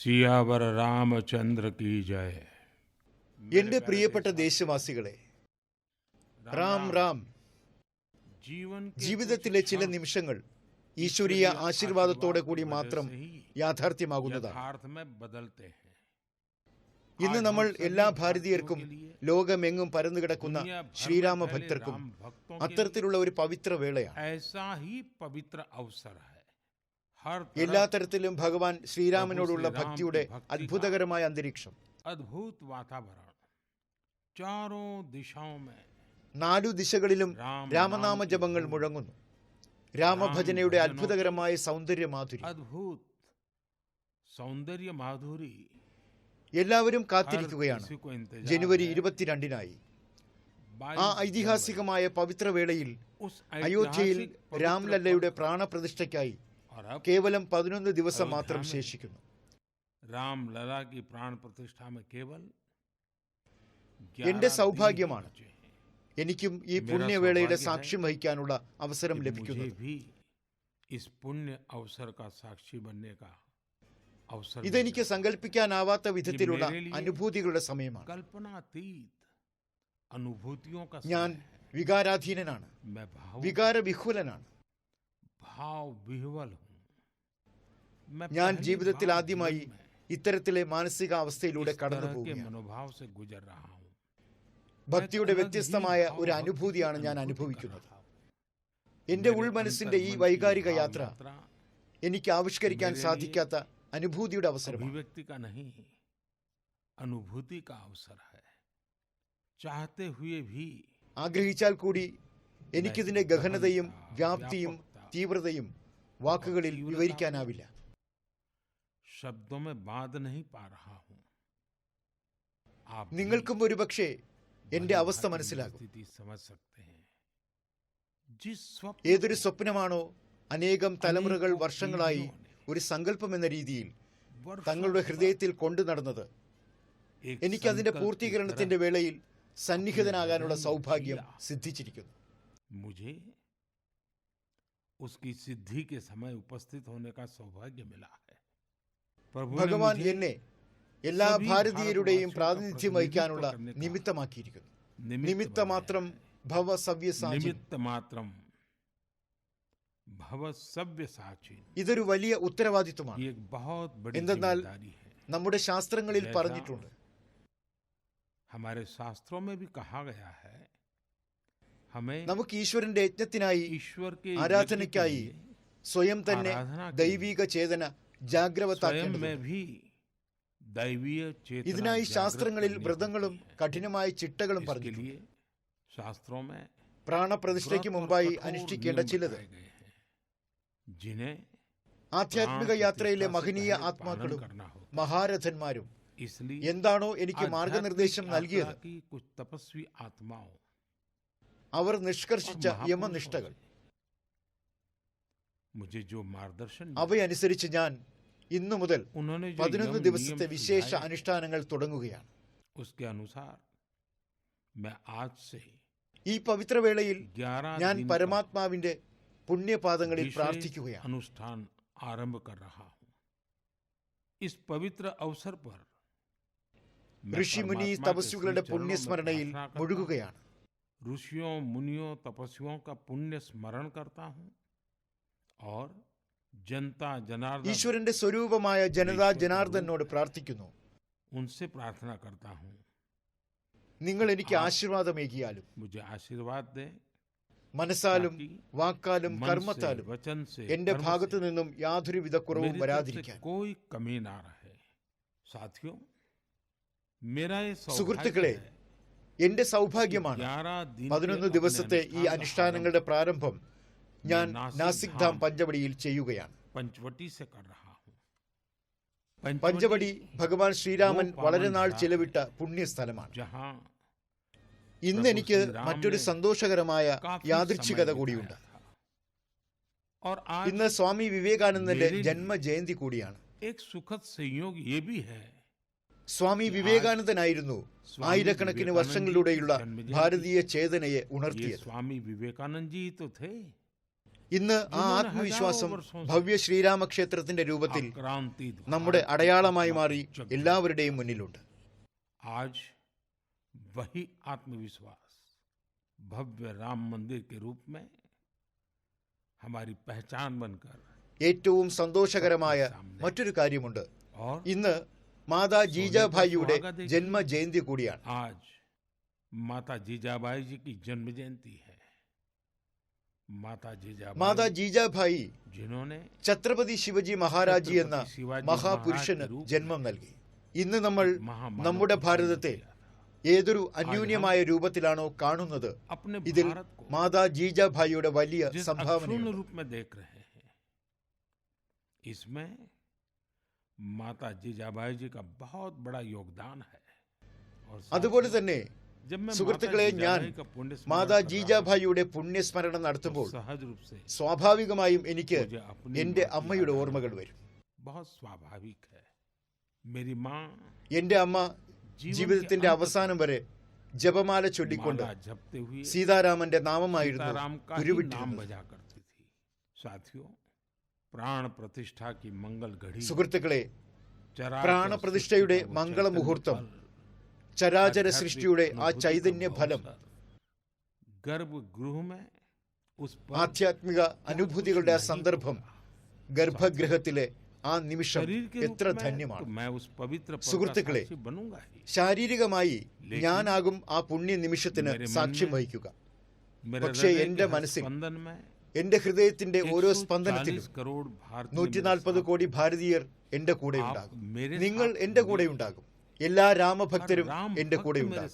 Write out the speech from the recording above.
സിയാവർ Ramachandra key Jaya. എന്റെ പ്രിയപ്പെട്ട ദേശവാസികളെ റാം റാം ജീവിതത്തിലെ ചില നിമിഷങ്ങൾ ഈശ്വരീയ ആശീർവാദത്തോടെ കൂടി മാത്രം യാഥാർത്ഥ്യമാകുന്നതാണ്. ഇന്ന് നമ്മൾ എല്ലാ ഭാരതീയർക്കും ലോകമെങ്ങും പരന്നു കിടക്കുന്ന ശ്രീരാമ ഭക്തർക്കും അത്തരത്തിലുള്ള ഒരു പവിത്ര വേളയാണ്. എല്ലാ തരത്തിലും ഭഗവാൻ ശ്രീരാമനോടുള്ള ഭക്തിയുടെ അത്ഭുതകരമായ അന്തരീക്ഷം. അത്ഭുത വാതാവരണം. ചാരോ നാലു ദിശകളിലും രാമനാമ ജപങ്ങൾ മുഴങ്ങുന്നു. രാമഭജനയുടെ അത്ഭുതകരമായ സൗന്ദര്യ മാധുരി അത്ഭുത സൗന്ദര്യ മാധുരി എല്ലാവരും കാത്തിരിക്കുകയാണ്. ജനുവരി ഇരുപത്തിരണ്ടിനായി. ആ ഐതിഹാസികമായ പവിത്രവേളയിൽ അയോധ്യയിൽ രാംലല്ലയുടെ പ്രാണപ്രതിഷ്ഠയ്ക്കായി കേവലം പതിനൊന്ന് ദിവസം മാത്രം ശേഷിക്കുന്നു. രാം ലലാ പ്രാണ പ്രതിഷ്ഠ കേവൽ എന്റെ സൗഭാഗ്യമാണ്. എനിക്കും ഈ പുണ്യവേളയുടെ സാക്ഷ്യം വഹിക്കാനുള്ള അവസരം ലഭിക്കുന്നു ഇതെനിക്ക് സങ്കല്പിക്കാനാവാത്ത വിധത്തിലുള്ള അനുഭൂതികളുടെ സമയമാണ്. ഞാൻ വികാരാധീനനാണ്. വികാരവിഹുലനാണ് ഭാവ വിഹ്വൽ ഞാൻ ജീവിതത്തിൽ ആദ്യമായി ഇത്തരത്തിലെ മാനസികാവസ്ഥയിലൂടെ കടന്നു പോകുകയാണ് ഭക്തിയുടെ വ്യത്യസ്തമായ ഒരു അനുഭൂതിയാണ് ഞാൻ അനുഭവിക്കുന്നത്. എന്റെ ഉൾമനസിന്റെ ഈ വൈകാരിക യാത്ര എനിക്ക് ആവിഷ്കരിക്കാൻ സാധിക്കാത്ത അനുഭൂതിയുടെ അവസരം ആഗ്രഹിച്ചാൽ കൂടി എനിക്കിതിന്റെ ഗഹനതയും വ്യാപ്തിയും തീവ്രതയും വാക്കുകളിൽ വിവരിക്കാനാവില്ല. ശബ്ദോ മേ ബാധ നഹി എന്റെ അവസ്ഥ മനസ്സിലാകും। ഏതൊരു സ്വപ്നമാണോ അനേകം തലമുറകൾ വർഷങ്ങളായി ഒരു സങ്കല്പം എന്ന രീതിയിൽ തങ്ങളുടെ ഹൃദയത്തിൽ കൊണ്ടു നടന്നത്. എനിക്കതിന്റെ പൂർത്തീകരണത്തിന്റെ വേളയിൽ സന്നിഹിതനാകാനുള്ള സൗഭാഗ്യം സിദ്ധിച്ചിരിക്കുന്നു. സിദ്ധിക്ക് സമയം सिद्धि സൗഭാഗ്യമില്ല ഭഗവാൻ എന്നെ എല്ലാ ഭാരതീയരുടെയും പ്രാതിനിധ്യം വഹിക്കാനുള്ള നിമിത്തമാക്കിയിരിക്കുന്നു. നിമിത്തമാത്രം ഭവസവ്യസാചിത്തമാത്രം ഇതൊരു വലിയ ഉത്തരവാദിത്വമാണ്. എന്തെന്നാൽ നമ്മുടെ ശാസ്ത്രങ്ങളിൽ പറഞ്ഞിട്ടുണ്ട്. നമുക്ക് ഈശ്വരന്റെ യജ്ഞത്തിനായി ആരാധനയ്ക്കായി സ്വയം തന്നെ ദൈവിക ചേതന ജാഗ്രവത്താക്കേണ്ടത് ഇതിനായി ശാസ്ത്രങ്ങളിൽ വ്രതങ്ങളും കഠിനമായ ചിട്ടകളും പറഞ്ഞു പ്രാണപ്രതിഷ്ഠയ്ക്ക് മുമ്പായി അനുഷ്ഠിക്കേണ്ട ചിലത്. ആധ്യാത്മിക യാത്രയിലെ മഹനീയ ആത്മാക്കളും മഹാരഥന്മാരും എന്താണോ എനിക്ക് മാർഗനിർദ്ദേശം നൽകിയത്. അവർ നിഷ്കർഷിച്ച യമനിഷ്ഠകൾ. അവയനുസരിച്ച് ഞാൻ ഇന്നു മുതൽ പതിനൊന്ന് ദിവസത്തെ വിശേഷ അനുഷ്ഠാനങ്ങൾ തുടങ്ങുകയാണ്. ഈ പവിത്രവേളയിൽ ഞാൻ പരമാത്മാവിന്റെ പുണ്യപാദങ്ങളിൽ പ്രാർത്ഥിക്കുകയാണ്. അനുഷ്ഠാൻ പവിത്ര അവസർ പർ ഋഷിമുനി തപസ്സുകളുടെ പുണ്യസ്മരണയിൽ മുഴുകുകയാണ്. ഋഷിയോ മുനിയോ തപസ്വിയോ പുണ്യസ്മരണ കർത്താഹും ഈശ്വരന്റെ സ്വരൂപമായ ജനതാ ജനാർദ്ദനോട് പ്രാർത്ഥിക്കുന്നു. പ്രാർത്ഥന നിങ്ങൾ എനിക്ക് ആശീർവാദമേകിയാലും ആശീർവാദ് മനസ്സാലും വാക്കാലും കർമ്മത്താലും എന്റെ ഭാഗത്തു നിന്നും യാതൊരുവിധ കുറവും വരാതിരിക്കാൻ. സുഹൃത്തുക്കളെ എന്റെ സൗഭാഗ്യമാണ് പതിനൊന്ന് ദിവസത്തെ ഈ അനുഷ്ഠാനങ്ങളുടെ പ്രാരംഭം. ഞാൻ നാസിക് ധാം പഞ്ചവടിയിൽ ചെയ്യുകയാണ്. പഞ്ചവടി ഭഗവാൻ ശ്രീരാമൻ വളരെ നാൾ ചിലവിട്ട പുണ്യസ്ഥലമാണ്. ഇന്ന് എനിക്ക് മറ്റൊരു സന്തോഷകരമായ യാദൃച്ഛികത കൂടിയുണ്ട്. ഇന്ന് സ്വാമി വിവേകാനന്ദന്റെ ജന്മജയന്തി കൂടിയാണ്. സ്വാമി വിവേകാനന്ദനായിരുന്നു ആയിരക്കണക്കിന് വർഷങ്ങളിലൂടെയുള്ള ഭാരതീയ ചേതനയെ ഉണർത്തിയത്. സ്വാമി വിവേകാനന്ദ ഇന്ന് ആ ആത്മവിശ്വാസം ഭവ്യ ശ്രീരാമക്ഷേത്രത്തിന്റെ രൂപത്തിൽ നമ്മുടെ അടയാളമായി മാറി എല്ലാവരുടെയും മുന്നിലുണ്ട്. ആജ് വഹി ആത്മവിശ്വാസ്. ഭവ്യ രാം മന്ദിർ പഹചാൻ ബൻകർ ഏറ്റവും സന്തോഷകരമായ മറ്റൊരു കാര്യമുണ്ട്. ഇന്ന് മാതാ ജീജാഭായിയുടെ ജന്മജയന്തി കൂടിയാണ്. ആജ് മാതാ ജീജാഭായി ജന്മജയന്തി ഹൈ മാതാ ജീജാഭായി ഛത്രപതി ശിവജി മഹാരാജി എന്ന മഹാപുരുഷന് ജന്മം നൽകി. ഇന്ന് നമ്മൾ നമ്മുടെ ഭാരതത്തെ ഏതൊരു അന്യൂന്യമായ രൂപത്തിലാണോ കാണുന്നത്? ഇതിൽ മാതാ ജീജാഭായിയുടെ വലിയ സംഭാവന മാതാ ജീജാഭായി അതുപോലെ തന്നെ സുഹൃത്തുക്കളെ ഞാൻ മാതാ ജീജാഭായിയുടെ പുണ്യസ്മരണ നടത്തുമ്പോൾ സ്വാഭാവികമായും എനിക്ക് എന്റെ അമ്മയുടെ ഓർമ്മകൾ വരും. എന്റെ അമ്മ ജീവിതത്തിന്റെ അവസാനം വരെ ജപമാല ചൊല്ലിക്കൊണ്ട് സീതാരാമന്റെ നാമമായിരുന്നു ഉരുവിട്ടിരുന്നത്. സുഹൃത്തുക്കളെ പ്രാണപ്രതിഷ്ഠയുടെ മംഗളമുഹൂർത്തം ചരാചര സൃഷ്ടിയുടെ ആ ചൈതന്യ ഫലം. ആധ്യാത്മിക അനുഭൂതികളുടെ ആ സന്ദർഭം ഗർഭഗൃഹത്തിലെ ആ നിമിഷം എത്ര ധന്യമാണ്. സുഹൃത്തുക്കളെ ശാരീരികമായി ഞാനാകും ആ പുണ്യ നിമിഷത്തിന് സാക്ഷ്യം വഹിക്കുക. പക്ഷേ എന്റെ മനസ്സിൽ എന്റെ ഹൃദയത്തിന്റെ ഓരോ സ്പന്ദനത്തിലും നൂറ്റി നാൽപ്പത് കോടി ഭാരതീയർ എന്റെ കൂടെ ഉണ്ടാകും. നിങ്ങൾ എന്റെ കൂടെ ഉണ്ടാകും. എല്ലാ രാമഭക്തരും എന്റെ കൂടെയുണ്ട്